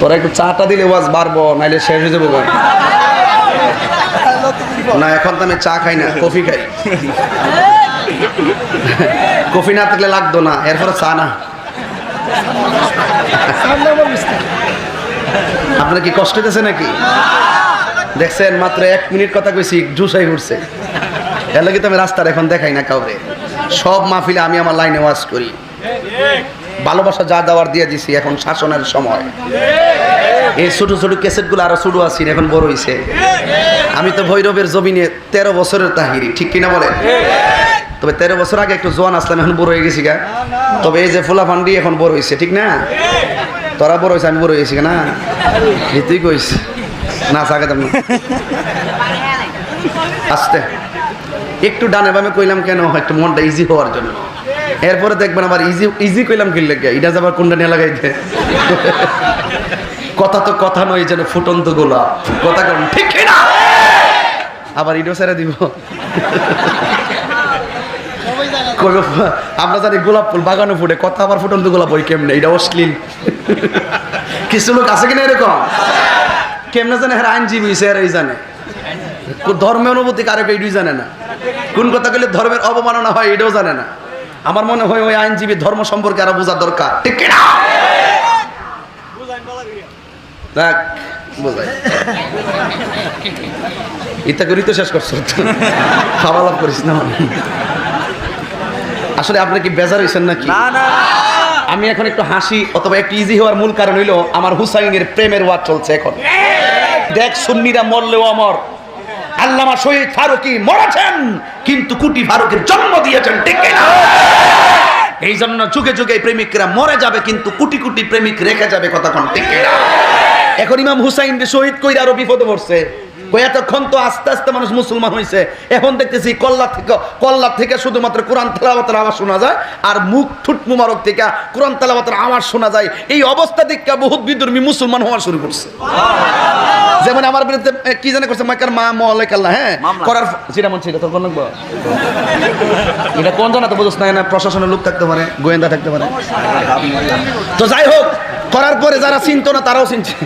তোরা একটু চাটা দিলে ওয়াজ বাড়বো, নাইলে শেষ হয়ে যাব। না, এখন তো আমি চা খাই না, কফি খাই। কফি না থাকলে লাগতো না, এরপরে চা না। আপনার কি কষ্ট হইতেছে নাকি? দেখছেন, মাত্র এক মিনিট কথা কইছি জুসাই উঠছে। এর লাগে তো আমি রাস্তার এখন দেখাই না কাউরে। সব মাহফিলে আমি আমার লাইনে ওয়াজ করি। ভালোবাসা যা দেওয়ার দিয়ে দিছি এখন শাসনের সময়। এই ছোট ছোট ক্যাসেটগুলো আরও ছোট আছি, এখন বড় হইছে। আমি তো ভৈরবের জমিনে তেরো বছরের তাহিরি, ঠিক কিনা বলেন? তবে তেরো বছর আগে একটু জোয়ান আসলাম, এখন বড় হয়ে গেছি গা। তবে এই যে ফুলা ফান্ডি এখন বড় হয়েছে ঠিক না? তোরা বড় হয়েছে আমি বড় হয়ে গেছি গা, না? তুই কইস না সাকে না আসতে। একটু ডানে বামে কইলাম কেন, একটু মনটা ইজি হওয়ার জন্য। এরপরে দেখবেন আবার ইজি ইজি কইলাম কিনলে গে এটা যাবার কোনটা নিয়ে লাগাইতে? কথা তো কথা নয়, যেন ফুটন্ত গোলাপ। কথা কেন, ঠিক না? আবার ইডো ছেড়ে দিব। আমরা জানি গোলাপ ফুল বাগানো ফুটে, কথা আবার ফুটন্ত গোলাপ ওই কেমনে? এটা অশ্লীল। কিছু লোক আছে কিনা এরকম? কেমনে জানে হ্যাঁ আইনজীবী হইছে এরাই জানে? ধর্মের অনুভূতি কারও এটাই জানে না। কোন কথা বলে ধর্মের অবমাননা হয় এটাও জানে না। আমার মনে হয় ওই আইনজীবী ধর্ম সম্পর্কে আরও বোঝা দরকার। ঠিক বোঝাই। ইত্যা করি তো শেষ করছ। খাওয়া লাভ করিস না। আসলে আপনি কি বেজার হয়েছেন নাকি? আমি এখন একটু হাসি অথবা একটু ইজি হওয়ার মূল কারণ হইল আমার হুসাইনের প্রেমের ওয়ার চলছে এখন। দেখ সুন্নিরা মরলেও আমার আল্লামা শহীদ ফারুকি মরেছেন, কিন্তু কুটি ফারুকের জন্ম দিয়েছেন, ঠিক এই জন্য যুগে যুগে প্রেমিকরা মরে যাবে, কিন্তু কোটি কোটি প্রেমিক রেখে যাবে কতক্ষণ, ঠিক না? এখন ইমাম হুসাইন শহীদ কইরা আরও বিপদে পড়ছে। এতক্ষণ তো আস্তে আস্তে মানুষ মুসলমান হয়েছে এখন দেখতেছি কল্লা থেকে কল্লা থেকে শুধুমাত্র কোরআন তেলাওয়াতের আওয়াজ শোনা যায়, আর মুখ ঠুট মুবারক থেকে কোরআন তেলাওয়াতের আওয়াজ শোনা যায়। এই অবস্থা দেখে বহুত বিদর্মী মুসলমান হওয়া শুরু করছে। যেমন আমার বিরুদ্ধে কি জানে করছে? মাইকার মা মলেক আল্লাহ হ্যাঁ? করার যেটা মন ছিল তোর কোন লাগবো? এটা কোন জানা তো বুঝছ না না প্রশাসনের লোক থাকতে পারে গোয়েন্দা থাকতে পারে। তো যাই হোক করার পরে যারা চিনতো না তারাও চিনছে।